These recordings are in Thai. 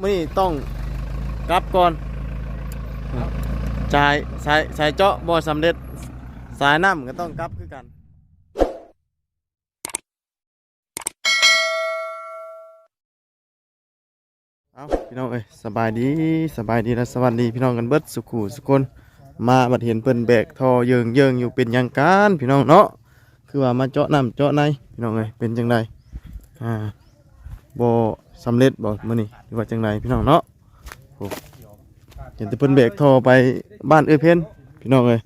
มื้อนี้ต้องกลับก่อนจ่ายสายสายเจาะบ่สำเร็จสายน้ำก็ต้องกลับคือกันเอาพี่น้องเอ้ยสบายดีสบายดีและสวัสดีพี่น้องกันเบิดสุขุสุคนมาบัดเห็นเพิ่นแบกทอเยิงเยิงอยู่เป็นหยังการพี่น้องเนาะคือว่ามาเจาะน้ำเจาะในพี่น้องเอ้ยเป็นจังไดอ่าบ่ สำเร็จบ่มื้อนี้หรือว่าจังไดพี่น้องเนาะโอ้เห็นแต่เพิ่นแบกท่อไปบ้านเอ้ยเพิ่นพี่น้องเอ้ย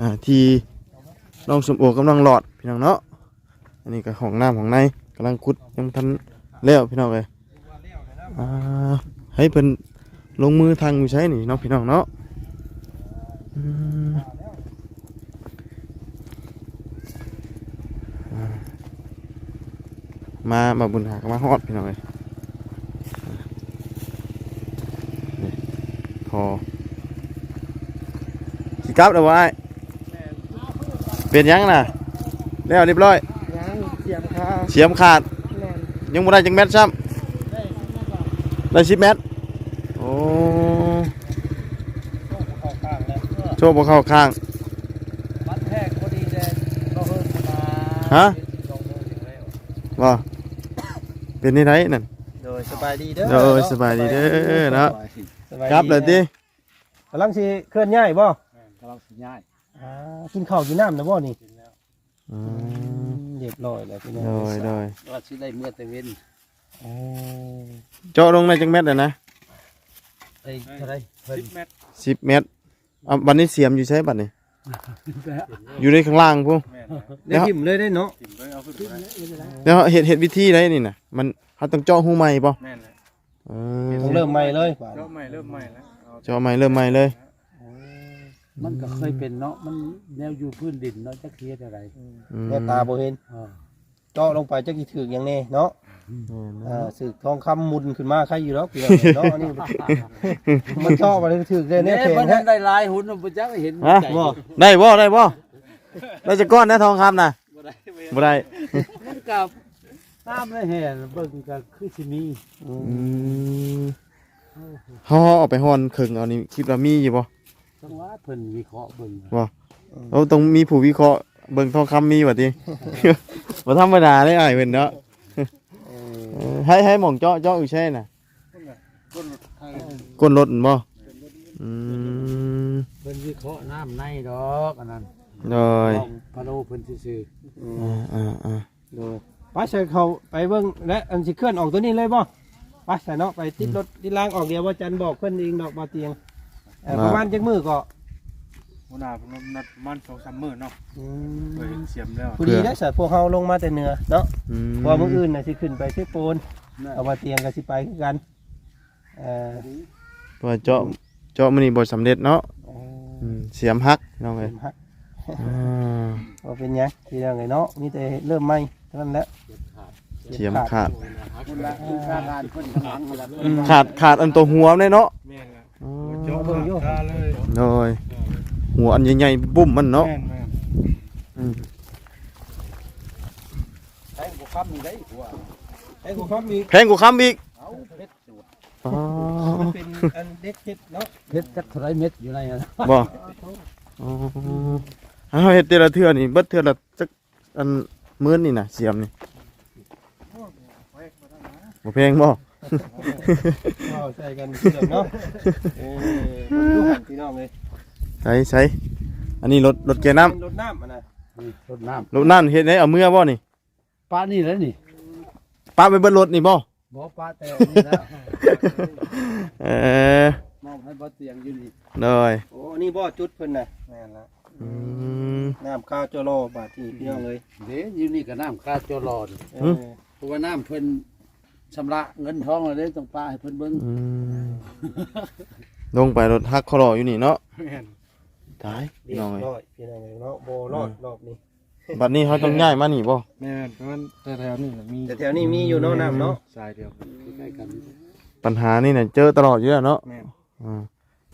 อ่าที่น้องสมโอกำลังหลอดพี่น้องเนาะอันนี้ก็ห้องน้ำของในกำลังขุดยังทันแล้วพี่น้องเอ้ยอ่าให้เพิ่นลงมือทางอยู่ใช้นี่เนาะพี่น้องเนาะมามาบุญหากมาฮอดพี่น้องเลยนี่พ อสิกลับแล้ววะไอ้เป็นยังน่ะแล้วเรียบร้อยยังเสียมค่ะเสียมขาดแม่นยังบ่ได้จังแมตรซ้ำได้สิบเมตรโอ้เข้าข้างแล้วโชว์บ่เข้าข้างบัดแทกพอดีเลยก็เพิ่มมาฮะลงมือถึงแล้วว่าเป็นนี่ไรนั่นโดยสบายดีเด้อโดยสบายดีเด้อเนาะส บายดีครับเลยดิกำลังสิเคลื่อนย้ายบ่กำลังสิย้ายอ่ากินข้าวกินน้ำนะบ่นี่อืมเรียบร้อยแล้วพี่น้องโดยโดยว่าสิได้เมื่อแต่เว้นโอ้เจาะลงในจังเม็ดเลยนะได้เท่าไรเพิ่นเมตรสิบเมตรอะบัดนี้เสียมอยู่ใช่บัดนี้ อยู่ในข้างล่างพุ่งได้หิมเลยได้เนาะแล้วเห็ดเห็ดวิธีไรนี่นะมันเขาต้องเจาะหูใหม่ป่ะแม่นเล ยเอต้องอเริ่มใหม่เลยเริ่มใหม่เริ่มใหม่แล้วเอาเจาะใหม่เริ่มใหม่เลย มันก็เคยเป็นเนาะ มันแนวอยู่พื้นดินเนาะจักเฮ็ดอะไรอืมแม่ตาบ่เห็นอ่าเจาะลงไปจักสิถึกหยังแน่เนาะอืมอ่าสึกทองคำมุนขึ้นมาใครอยู่แล้วพี่น้องเนาะนี่มันเจาะมาเลยถึกได้แน่เนี่ยแข็งมันแท้ได้หลายหุ่นบ่จักเห็นฮะใจบ่ได้บ่ได้บ่ได้จะก้อนนะทองคำนะบ่ได้บ่ได้มันกับ น้ำเลยแห่เบิ่งก็คือสิมีอืมเขาเอาไปห่อนครึ่งเอานี่คิดว่ามีอยู่ป่ะจังหวะเพิ่นวิเคราะห์เบิ่งเราต้องมีผู้วิเคราะห์เบิ่งทองคำมีว่ะติบ่ธรรมดาเลยอ้ายเพิ่นเนาะเออเออให้ให้หม่องเจาะเจาะอยู่ใช่น่ะต้นไทยก้นรถนั่นบ่อืมเพิ่นวิเคราะห์น้ำในดอกอันนั้นโดยลองพะโลเพิ่นซื่ออ่าอ่าอ่าโดย ไปใส่เขาไปเบิ่งและอันสิเคลื่อนออกตัวนี้เลยบ่ไปใส่เนาะไปติดรถติดล่างออกเดียวว่าจันบอกเพิ่นเองดอกมาเตียงเอ่อประมาณจักมือก็หัวหน้าผมนัดมันสองสามมื้อเนาะอืเคยมเห็นเสียมแล้วพอดีได้สัตว์พวกเฮาลงมาแต่เหนือเนาะอืมเพราะว่ามื้ออื่นน่ะสิขึ้นไปเทโปนๆเอามาเตียงก็สิไปคือกันเอ่อเพราะว่าเจาะเจาะมันนี่บ่สำเร็จเนาะเอ่ออืมเสียมหักน้องเอ้ยฮักอ่าบ่เป็นหยังทีเดียวไงเนาะมีแต่เริ่มใหม่เท่า นั้นแหละเสียมขาดคนละคือการงานเพิ่นข้างหลังนั่นล่ะเพิ่นขาดขาดอันตัวหัวเลยเนาะแม่นแล้วอ๋อเจาะขาดคาเลยโดยหัวอันใหญ่ๆบุ้มมันเนาะแม่นแม่นอืมใช้บ่ค้ำนี่ได้หัวไอ้กูครับมีแพงกว่าคำอีกเอาเพชรสูตรอ๋อเป็นอันเด็กเฮ็ดเนาะเพชรจักเท่าไรเม็ดอยู่ในนั้นบ่อ๋อเอาเฮ็ดแต่ละเทื่อนี่เบิดเทื่อละจักอันห มื่นนี่น่ะเสียมนี่บ่แพงบ่เอาใส่กันทีเดียวเนาะเออดูหันพี่น้องเลยใส่ใส่อันนี้รถรถแกน้ำเป็นรถน้ำอะนะนี่รดน้รถนั่นเฮ็ดให้เอาเมื่อบ่นี่ำป้านี่แล้วนี่ป้าไปเบิดรถนี่บ่บ่ป้าแต่นี่แล้วเออมองให้บ่เตียงอยู่นี่เลยโอ้นี่บ่จุดเพิ่นน่ะแม่นแล้วอืม น้ำข้าวจอรอบาดที่พี่น้องเลยเด้อยู่นี่ก็น้ำคาดจอรอดเออเพราะว่าน้ำเพิ่นชำระเงินทองอะไรต้องป้าให้เพิ่นเบิ่งอืมลงไปรถฮักคอรออยู่นี่เนาะแม่นตายเรียน้องบเอ้ยร้อยพี่น้องเลยเนาะบ่รอดรอบนี้ บัดนี้เขาต้องย้ายมานี่บ่แม่นเพราะว่าแต่แถวนี้น่ะมีแต่แถวนี้มีอยู่เนาะน้ำเนาะสายเดียวใกล้ๆกันปัญหานี่น่ะเจอตลอดอยู่แล้วเนาะแม่นอ่า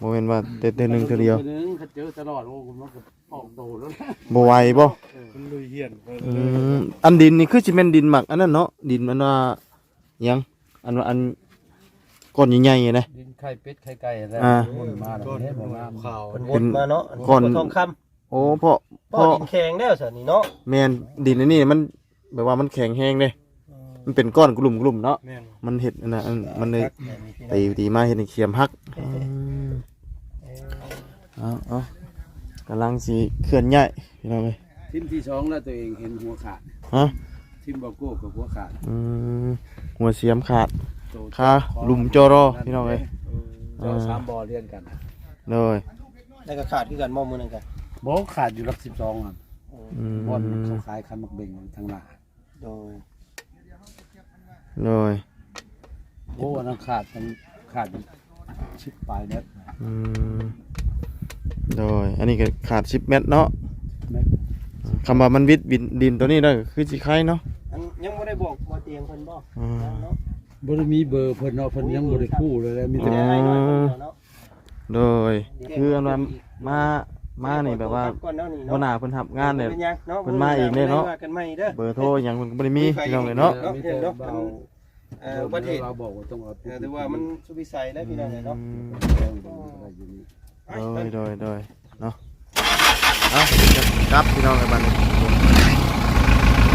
บ่แม่นว่าแต่แต่หนึงเทื่อเดียวเทื่อหนึงเขาเจอตลอดโอ้มันก็ออกโดดแล้วนะบ่ไหวบ่มันลุยเหียนเพิ่นอืมอันดินนี่คือสิแม่นดินหมักอันนั้นเนาะดินมันว่าหยังอันว่าอันก้อนใหญ่ๆนะ ดินไข่เป็ดไข่ไก่อะไรอ่า มันมาแล้วเนี่ยบ่งามข่าวเพิ่นวนมาเนาะอันนี้ก่อนบ่ทองคำโอ้พ่อพ่อพ่อดินแข็งแล้วซะนี่เนาะแมนดินอันนี้มันแบบว่ามันแข็งแห้งเด้มันเป็นก้อนกลุ่มกลุ่มๆเนาะ แม่นมันเห็ดอันนะอันมันเลยตีตีมาเห็ดให้เขียมหัก เอาเอากำลังสีเคลื่อนย้ายพี่น้องเลยทีมที่สองแล้วตัวเองเห็นหัวขาดฮะทีมบอโก้กับหัวขาดอืมหัวเสียมขาดโตขาหลุมจอรอพี่น้องเลยเจ้าสามบอเรียนกันเลยแล้วก็ขาดคือกันมอมือนึงกันบอขาดอยู่รักสิบสองอะอืมบอลเขาขายคันมักเบ่งทางหน้าโดยเลยโอ้อันนั้นขาดมันขาดชิบปลายเน็ต อืมเลยอันนี้ก็ขาดสิบเมตรเนาะเม็ดคำว่ามันวิดดินดินตัวนี้ได้ก็คือสิไข่เนาะอันยังบ่ได้บอกว่าเตียงเพิ่นบ่อ่ายังเนาะบ่ได้มีเบอร์เพิ่นเนาะเพิ่นยังบ่ได้คู่เลยแล้วมีมีแต่แต่ให้น้อยคนเดียวเนาะเลยคืออันว่ามามานี่แบบว่าก่อนเนาะนี่หัวหเนาะน้าเพิ่นทับงานเนี่ยป็หยังเนาะเพิ่นมาเองเด้เนาะว่กันใหม่เด้อเบอร์โทรหยังมันก็บ่ได้มีพี่น้องเลยเนาะมีแต่ เบาเอ่อประเทศเราบอกว่าต้องเอาเออแต่ว่ามันสุวิสัยแล้วพี่น้องเนาะโดยโดยโดยเนาะเอากลับพี่น้องไอ้บ้านนี้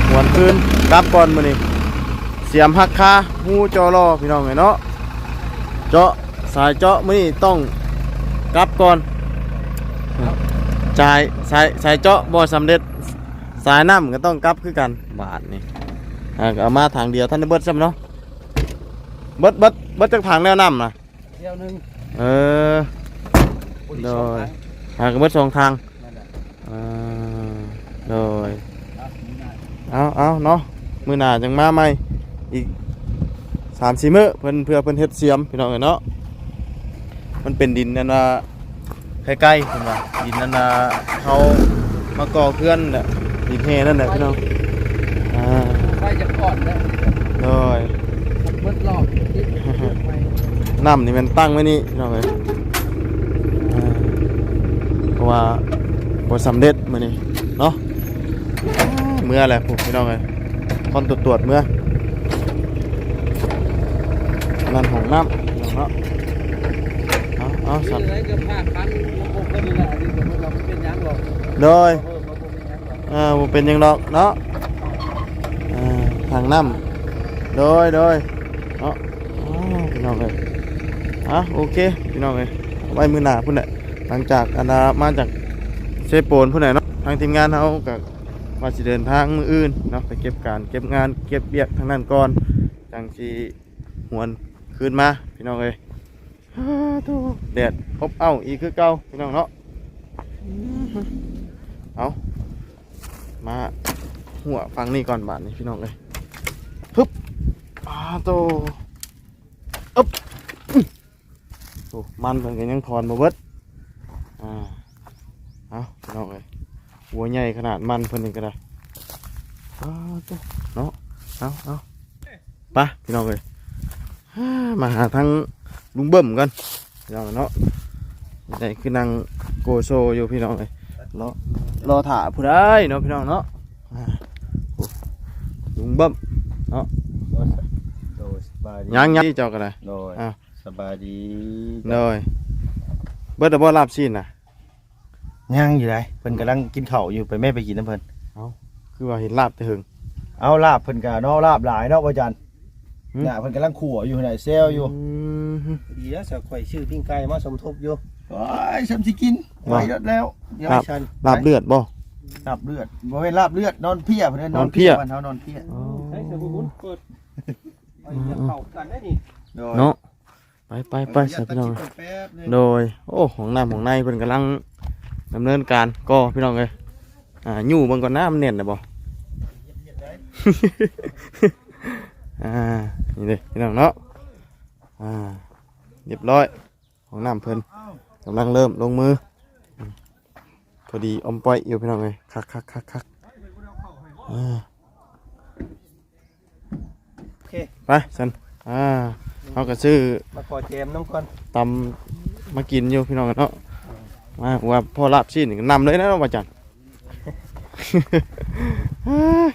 หวนคืนกลับก่อนมื้อนี้เสียมหักคาหูจอรอพี่น้องไอ้เนาะเจาะสายเจาะมื้อนี้ต้องกลับก่อนจ่ายสายสายเจาะบ่สำเร็จสายน้ำก็ต้องกลับคือกันบาทนี่อ่าก็เอามาทางเดียวท่านได้เบิดซ้ำเนาะ เบิดเบิดเบิดจากทางแล้วน้ำนะเที่ยวหนึงเออโดยหากระเบิดสองทางอ่าโดยเอาเอาเนาะมือหนาจังมาใหม่อีกสามสี่มื้อเพิ่นเพื่อเพิ่นเฮ็ดเสียมพี่น้องเอ้ยเนาะมันเป็นดินนั่นว่าใกล้ๆเพิ่นว่าดินนั่นน่ะเขามาก่อเคลื่อนน่ะดินแห่นั่นแหละพี่น้องอ่าไปจะก่อนแล้วโดยเบิดรอบที่ไปน้ำนี่มันตั้งไว้นี่พี่น้องเอ้ยอ่าเพราะว่าบ่สำเร็จมื้อนี้เนาะเมื่อแหละพวกพี่น้องเอ้ยคนตรวจตรวจเมื่อนั่นของน้ำพี่น้องเนาะเอาเอาสัตว์นี่อะไรก็ผ้าคันระบบก็นี่แหละอันนี้ก็เราไม่เป็นหยังหรอกโดย เออระบบเป็นหยังหรอกอ่าบ่เป็นหยังดอกเนาะอ่าทางน้ำโดยโดยเนาะอ้าวพี่ น้องเอ้ยอะโอเคพี่น้องเอ้ยเอาไว้มือหน้าพุ่นแหละหลังจากอันนามาจากเซโปนพุ่นแหละเนาะทางทีมงานเฮากับว่าสิเดินทางมืออื่นเนาะไปเก็บการเก็บงานเก็บเบียกทางนั้นก่อนจังสิหวนคืนมาพี่น้องเอ้ยฮ่าโธ่แดดอบเอ้าอีกคือเก่าพี่น้องเนาะเอามาหัวฟังนี่ก่อนบาดนี้พี่น้องเอ้ยฮึบอาโตอึ๊บอื้อโอ้มันเพิ่นก็ยังถอนบ่เบิดอ่าเอาพี่น้องเอ้ยหัวใหญ่ขนาดมันเพิ่นนี่ก็ได้อ้าวโตเนาะเอาเอาไปพี่น้องเอ้ยฮ่ามาหาทางลุงเบิ่มกันพี่น้องเนาะนี่คือนั่งโกโซอยู่พี่น้องเอ้ยรอรอถ่าผู้ใดเนาะพี่น้องเนาะอ่าโอ้ลุงเบิ่มโดยสบายดียังยังเจ้ากันเลยโดยอะ สบายดีเลยเบิดแต่บ่รับซีนน่ะ ย่างอยู่ไรเพิ่นกำลังกินข้าวอยู่ไปแม่ไปกินน้ำเพิ่นคือว่าเห็นลาบแต่หึง เอาลาบเพิ่นกะเนาะลาบหลายเนาะพ่อจันหืม น่ะเพิ่นกำลังขั่วอยู่ไหนเซลอยู่มดีแล้วสักข่อยชื่อปิ้งไก่มาสมทบอยู่โอ้ยฉันสิกินไหวว่าแล้วแล้ว เดี๋ยวครับชันลาบเลือดบ่ ลาบเลือดบ่แม่นลาบเลือดนอนเพียเพิ่นเอิ้นนอนเพี้ยบ้านเฮานอนเพียใช้สบู่บุญเปิดไปจะเข้ากันได้นี่โดยเนาะ ไปไปไปสัพี่น้องขออญาตตัดคลิปก่อนแป๊บนึงโดยโอ้ของน้ำของในเพิ่นกำลังดำเนินการก็พี่น้องเอ้ยอ่าอยู่เบิ่งก่อนน้ำเน่นน่ะบ่อ่านี่เด้พี่น้องเนาะอ่าเรียบร้อยของน้ำเพิ่นกำลังเริ่มลงมืออืมพอดีอมปล่อยอยู่พี่น้องเอ้ยคักคักคักคักอ่าโอเคไปสันอ่า เขาก็ซื้อมาขอแจมน้ำก่อนตำมากินอยู่พี่น้องกันเนาะมาว่าพอลาบชิ้นนำเลยนะน้องประจัน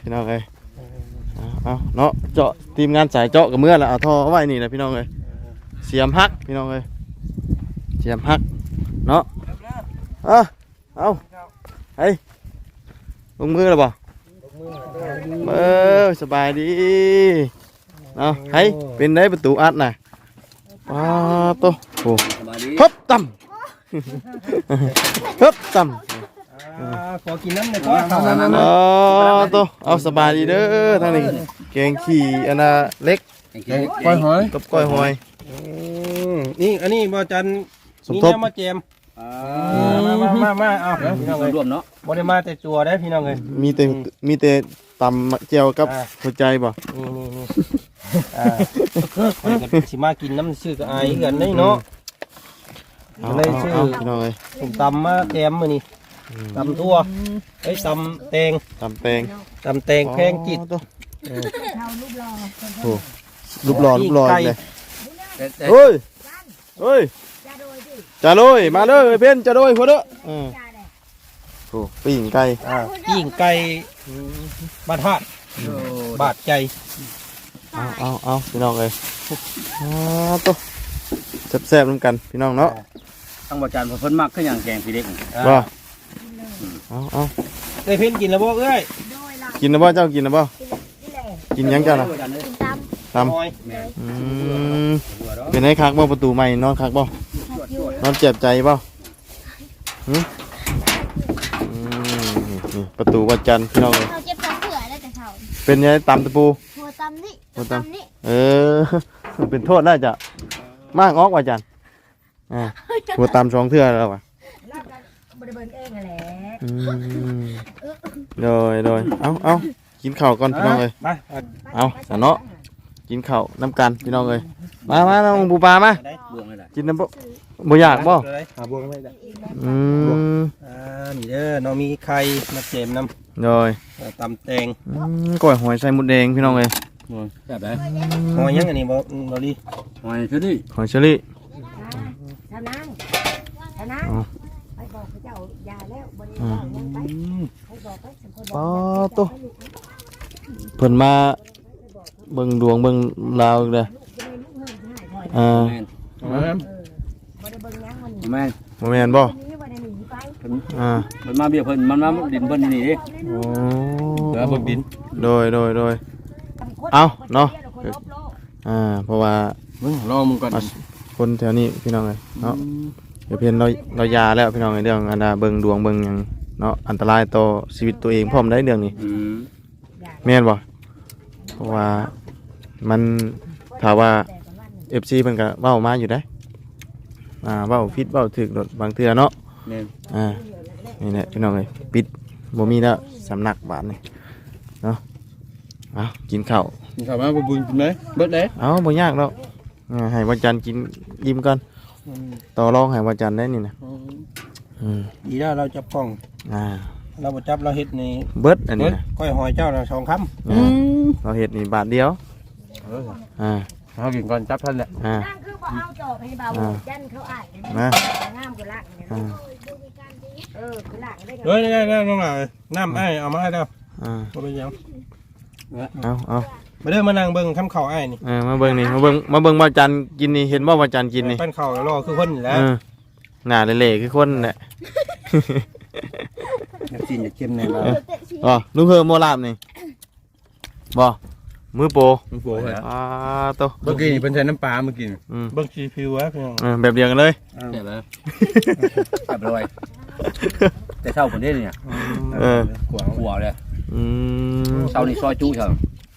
พี่น้องเอ้ยเอาเอาเนาะเจาะทีมงานสายเจาะกับเมื่อละเอาท่อเอาไว้นี่นะพี่น้องเอ้ยเสียมฮักพี่น้องเอ้ยเสียมฮักเนาะเอาเอาเฮ้ยลงมือแล้วบ่เออสบายดี เอาเฮ้ยเป็นได้ประตูอัดน่ะว้าโตโอ้ฮึบต่ำฮึบต่ำอ่าขอกินน้ำหน่อยก่อนอ๋อโตเอาสบายดีเด้อทางนี้แกงขี่อันน่ะเล็กก้อยหอยกับก้อยหอยอืมนี่อันนี้บ่จันสมนี่ทบเนี่ยมาเจมมามามามาเอาพี่น้องเอ้ยรวมเนาะบ่ได้มาแต่จัวได้พี่น้องเอ้ยมีแต่มีแต่ตำเจียวกับอ่าหัวใจบ่นี่นี่นี่อ่า ข้อยก็สิมากินน้ำชื่อก็อายคือกันนี่เนาะเอาเลยชื่อเอาพี่น้องเอ้ยผมตำมาแจมมื้อนี้ตำทั่วไอ้ยตำแตงตำแตงตำแตงแพงจิตอ๋อโตโอ้รูปหล่อรูปหล่อเลยเฮ้ยเฮ้ยจ่าโดยมาเด้อเพื่อนจ่าโดยหัวเด้ออืมโอ้ปิ้งไก่ อ่าปิ้งไก่บาดฮาดบาดใจ เอาเอาเอาพี่น้องเอ้ยอ๋อโตแซ่บๆน้ำกันพี่น้องเนาะทั้งบ่จานเพิ่นมักคือหยังแกงพี่เด็กอ่าบ่เอาเอาเอ้ยเพิ่นกินแล้วบ่เอ้ยกินนะบ่เจ้ากินนะบ่กินหยังเจ้าน่ะตำหอยอืมเป็นไงคักบ่ประตูใหม่นอนคักบ่นอนเจ็บใจบ่หึอืมนี่ประตูวัดจันทร์พี่น้องเอ้ยเขาเจ็บท้องเผื่อได้แต่เขาเป็นไงตำตะปู หัวตำนี่หัวตำตำนี่เออเป็นโทษน่าจะมากออกว่าจันอ่าหัวตำสองเทื่อแล้วว่ะบริเวณเองแหละอืมโดยโดยเอาเอากินข้าวก่อนพี่น้องเอ้ยมาเอาสะเนาะ กินข้าวน้ำกันพี่น้องเอ้ยมามาน้องปูปลามาบวงเลยล่ะกินน้ำบ่บ่อยากบ่หาบวงไม่ได้อืมอ่านี่เด้อน้องมีไข่มาเจมน้โดยำตำแตงอืมก้อยหอยใส่หมดแดงพี่น้องเอ้ยแซ่บได้หอยยังอันนี้บ่อืมบ่ลีหอยคือนี่หอยเชอรี่ทนางทนางอ๋อไปบอกพระเจ้ายาแล้วบริเวณยังไปไปบอกไปสมควรบปออกโตเพิ่นมา เบิ่งดวงเบิ่งลาวเด้ออ่าแม่นบริเวณยังมันแม่นบ่แม่นบ่นี้วันนี้หนีไปอ่าเพิ่นมาเบี้ยเพิ่นมันมาดินเพิ่นนี่ดิโอ้เดี๋ยวเบิ่งดินโดยโดยโดยเอาเนาะคนลบโลกอ่าเพราะว่ามึงรอมึงก่อนคนแถวนี้พี่น้องเลยเนาะเดี๋ยวเพียนเราเรายาแล้วพี่น้องในเรื่องอันน่ะเบิ่งดวงเบิ่งหยังเนาะอันตรายต่อชีวิตตัวเองพร้อมได้เรื่องนี้อืมแม่นบ่เพราะว่า มันถ้าว่า FC เพิ่นก็เว้ามาอยู่ได้อ่าเว้าผิดเว้าถูกโดดบางเทื่อเนาะ แม่นอ่า นี่แหละพี่น้องเอ้ยปิดบ่มีแล้วสำนักบาทนี่เนาะเอากินข้าวมึงเข้ามาบ่บุญกินไหมเบิดเด้เอาบ่ยากดอกอ่าให้วันจันทร์กินยิ้มก่อน ต่อรองให้วันจันทร์ได้นี่นะอืมดีแล้วเราจับกล้อง อ่า เราบ่จับเราเฮ็ดนี่เบิดอันนี้นะก้อยหอยเจ้าน่ะสองคำอ่าเราเฮ็ดนี่บาทเดียว อ่าเอากินก่อนจับท่านแหละอ่า นั่งคือบ่เอาจอบให้เบายันเขาอ้ายนะ งามกูล่างเนี่ยอ่าเออกูล่างได้เฮ้ยได้ได้น้องหน่อยน้ำไอ้ายเอามาให้แล้วอ่าบ่เป็นหยังเอาเอามาเด้อมานั่งเบิ่งคำข้าวอ้ายนี่เออมาเบิ่งนี่มาเบิ่งมาเบิ่งวันจันทร์กินนี่เห็นบ่วันจันทร์กินนี่ปั้นข้าวแล้วรอคือคนนี่แหละเออหน้าเละๆคือคนนั่นแหละอยากกินอยากเค็มแน่บ่อ๋อลุงเฮอโมลาบนี่บ่ มือโปรมึงโผล่เลยอ่าโตเมื่อกี้นี่เป็นใช้น้ำปลาเมื่อกี้อืมเบิ่งสีผิวอะพี่น้องเออแบบเดียวกันเลยแซ่บเลยแซ่บเลยแต่เช้าเพิ่นได้เนี่ยเออหัวเลยอืมเช้านี่ซอยจุเช้า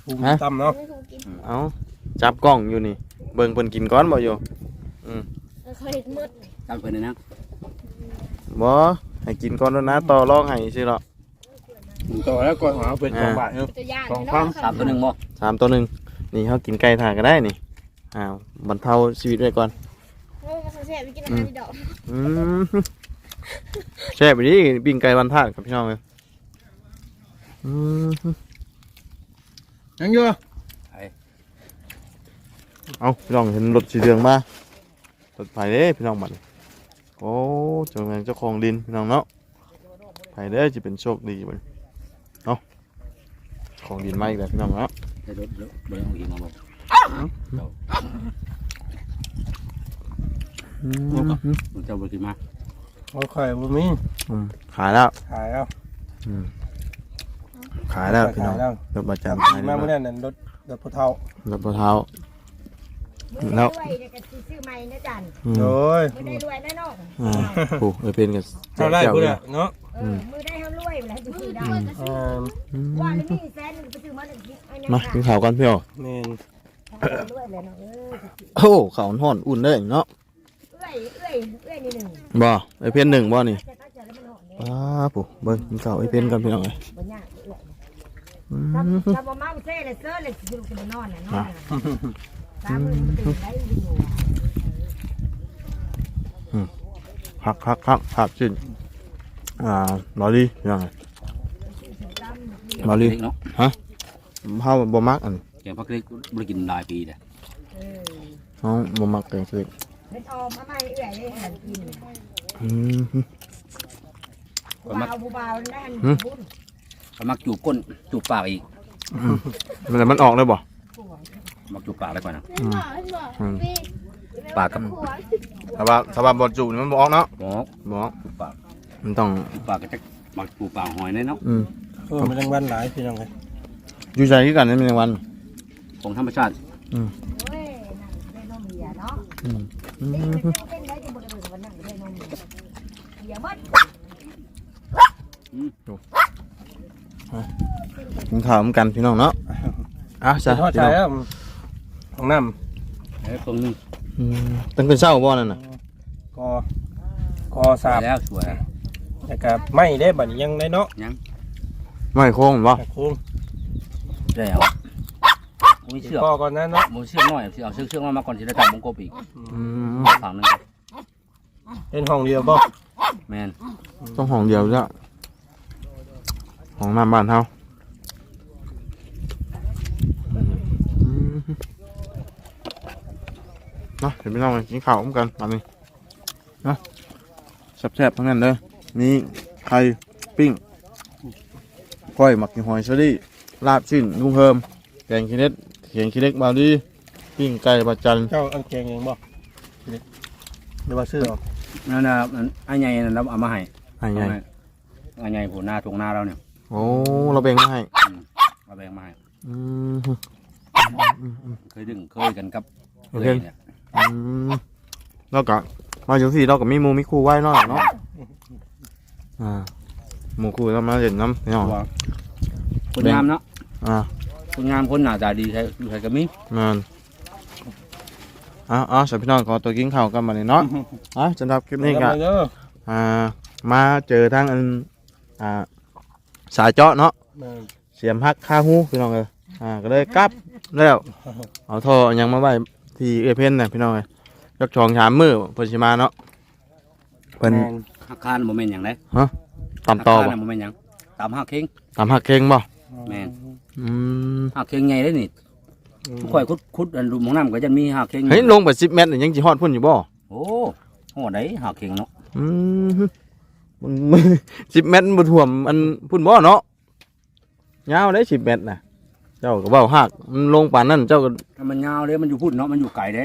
ภูมิต่ำเนาะเอาจับกล้องอยู่นี่ เบิ่งเพิ่นกินก้อนบ่อยู่เขาเห็นมืดตามเพิ่นนี่นะบ่ให้กินก้อนแล้วนะต่อรองให้ซื่อหรอกต่อแล้วก่อนหาเป็นสองบาทเนาะตัวอย่างของเนาะความสามตัวหนึงบ่สามตัวหนึ่งนี่เขากินไก่ถ่าก็ได้นี่อ้าวบรรเทาชีวิตไว้ก่อนโอ้มาแซ่บไปกินอาหารที่ดอกอืมแซ่บไปดิปิ้งไก่บรรทัดกับพี่น้องเลยอืมยังอยู่เอาพี่น้องเห็นรถสีเหลืองมารถไผเด้พี่น้องบัดนี้โอ้เจ้าแม่งเจ้าของดินพี่น้องเนาะไผเด้จะเป็นโชคดีบัดนี้เนาะของดินมาอีกแล้วพี่น้องเนาะ ได้รถรถบ่ได้เอาอีกมาบ่อืมเจ้าบ่สิมาเอาข่อยบ่มีอืมขายแล้ว ขายแล้วอืมขายแล้วพี่น้องขายแล้วรถประจำขี่ขายมาแล้วเมื่อนั้นน่ะรถรถผู้เฒ่ารถปะเท้ามือแล้ได้วด้วยเนี่ยก็สิซื้อใหม่นะจันอืมโอ้ยมือได้ด้วยแน่นอนอ่าโอ้เออเป็นกันเท่าไรแจ๋วพุ่นเลยน่ะเนาะเออมือได้ เฮารวยแล้วจะซื้อได้อ่าอืมว่าแล้วมีแสนหนึงไปซื้อมาหนึ่งทิศเอายังมากินข้าวกันพี่อ๋อแม่นรวยเลยเนาะเออโอ้ข้าวห่อนอุ่นเลยเนาะเอ้ยเอ้ยเอ้ยนี่หนึ่งบ่ไอเพียนหนึ่งบ่นี่จะตั้งใจแล้วมันหอนเนี่ยป้าปู่เบิ่งกินข้าวไอเพียนกันพี่น้องเอ้ยบนยากเอ้ยอืถ้ามถ้าบ่มาเซ่เลยเซ่เลยสิลูกจะนอนน่ะนอนน่ะสามมือมันตื่นได้อยู่คักคักคักภาพสิ้น อ่าลอรี่พี่น้องเอ้ยลอรี่เล็กเนาะเฮาบ่มักอันแกงผักเล็กบ่ได้กินหลายปีแล้วเออเฮาบ่มักแกงคือเป็นออมมาไม่เอ้ยได้หันกินอืม ผู้บ่าวผู้บ่าวนั่นบุญเอามักจูบก้นจูบปากอีกมันแต่มันออกเลยบ่มักจูบปากได้ก่อนนะอืมปากกับถ้าว่าถ้าว่าบ่จุนี่มันบ่ออกเนาะหมอกบ่ออก จูบปาก มันต้องจูบปากก็จะมักจูบปากหอยแน่เนาะอืมโอ้มันรางวัลหลายพี่น้องเอ้ยอยู่ใจคือกันนี่มันวันของธรรมชาติโอ้ยนั่งได้นมเมียเนาะอืมอืนี่มมันเป็นได้จะบ่ได้เบิ่งวันนั่งได้นมเมียเมียหมดกินข้าวเหมือนกันพี่น้องเนาะอะสิจ้ะทอดพี่ใจน้องแล้วของน้เอ้ยตรงนึงอืมตั้งแต่เช้าบ่นั่นน่ะำก็ก็สาบแล้วสวย แล้วก็ไม่ได้บัดนี้ยังได้เนาะไม่โค้งบ่โค้งแล้วมีเชือกก็ก่อนนั้นเนาะมีเชือกน้อยสิเอาเชือกเชือกน้อยมาก่อนสิได้จับวงกบอีกอืมฝั่งหนึงครับเป็นห้องเดียวบ่แม่นต้องห้องเดียวจ้ะห้องน้ำบ้านเฮาอืมเนาะเดี๋ยวพี่น้องไปกินข้าวเหมือนกันตอนนี้เนาะแซ่บๆทั้งนั้นเด้อ มีไข่ปิ้งก้อยหมักหอยเชอรี่ลาบชิ้นลุงเฮิมแกงขี้เล็กเขียงขี้เล็กบาดีปิ้งไก่บาจันเจ้าอันแกงเองบ่หรือว่าซื้อเอานั่นน่ะมันไอ้ใหญ่นั่นเราเอามาให้ไอ้ไงเอาให้ไอ้ใหญ่ผู้หน้าตรงหน้าเราเนี่ยโอ้เราแบ่งมาให้เอาแบ่งมาให้อืมเคยดึงเคยกันกับโอเคเอื้อยเนี่ยอืมแล้วก็มาจังสี่เราก็มีหมูมีครูไว้เนาะเนาะ อ่าหมูครูเรามาเห็นน้ำเนาะว่าคนงามเนาะอ่าคนงามคนหน้าตาดีใช่ใช่ก็มีแมันอะอะสวัสดีพี่น้องขอตัวกินข้าวกันมาเลยเนาะอะสำหรับคลิปนี้ก็เอาไปเด้ออ่ามาเจอทางอันอ่าสายเจาะเนาะแม่นเสียมฮักคาหูพี่น้องเอยอ่าก็เลยกลับแล้วเอาท่ออันยังมาไว้ที่เอเพนน่ะพี่น้องเอยยกชองชามมือเพิ่นสิมาเนาะเพิ่นแม่น หักคานบ่แม่นหยังเด้ตำต่อหักบ่คานน่ะบ่แม่นหยังตามหักเข่งตำหักเข่งบ่แม่นอืมหักเข่งใหญ่เด้นี่ทุกข่อยคุดคุดอันรุมของน้ำก็จะมีหักเข่งเฮ้ยลงไป10เมตรนี่ยังสิฮอดพุ่นอยู่บ่โอ้โหได้หักเข่งเนาะอืมมัน10เมตรบ่ท่วมอันพุ่นบ่เนาะยาวได้10เมตรน่ะเจ้าก็เว้าหักมันลงปานนั้นเจ้าก็ถ้ามันยาวเด้มันอยู่พุ่นเนาะมันอยู่ไกลเด้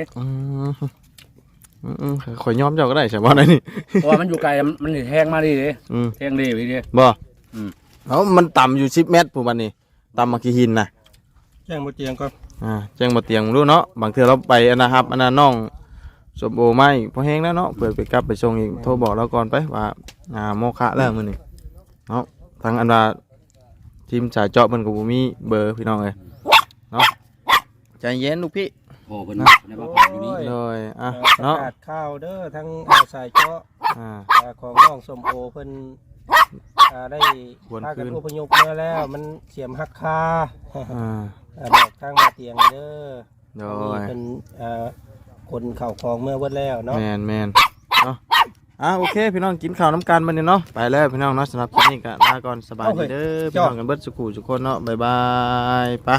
อืมอืมอืมข่อยยอมเจ้าก็ได้ใช่บ่ได้นี่ เพราะว่ามันอยู่ไกลมันสิแทงมาดิเด้อืม แทงดิพี่เด้ บ่อืม เอ้ามันต่ำอยู่10เมตรผู้บัดนี้ต่ำมากี่หินน่ะ แจ้งบ่เตียงก่อนอ่าแจ้งมาเตียงรู้เนาะบางเทื่อเราไปอันนะครับอันนั้นน้องสมโอไม่พอแห้งแล้วเนาะเปิดไปกลับไปส่งอีกโทรบอกเราก่อนไปว่าอ่าโมคะแล้วมื้อนี้เนาะทางอันว่าทีมสายเจาะมันก็บ่มีเบอร์พี่น้องเอ้ยเนาะใจเย็นลูกพี่ โอ้เพิ่นในบ้านผมอยู่นี่เลยอะประเนาะกาศข่าวเด้อทั้งอาสายเจาะอ่า อ่าของน้องสมโอเพิ่นอ่าได้หวนพากันคืน อพยพมาแล้วมันเสียมหักคาอ่าอ่าบอกทางมาเตียงเด้อโดอันยนี้เป็นอ่าคนเข่าของเมื่อวันแล้วเนาะ แมนแมนเนาะอะโอเค พี่น้องกินข้าวน้ำกันมาเนี่ยเนาะไปแล้วพี่น้องเนาะสำหรับคลิปนี้ก็ลาก่อนสบายดีเด้อพี่น้องกันเบิดสุขุสุขคนเนาะบ๊ายบายไป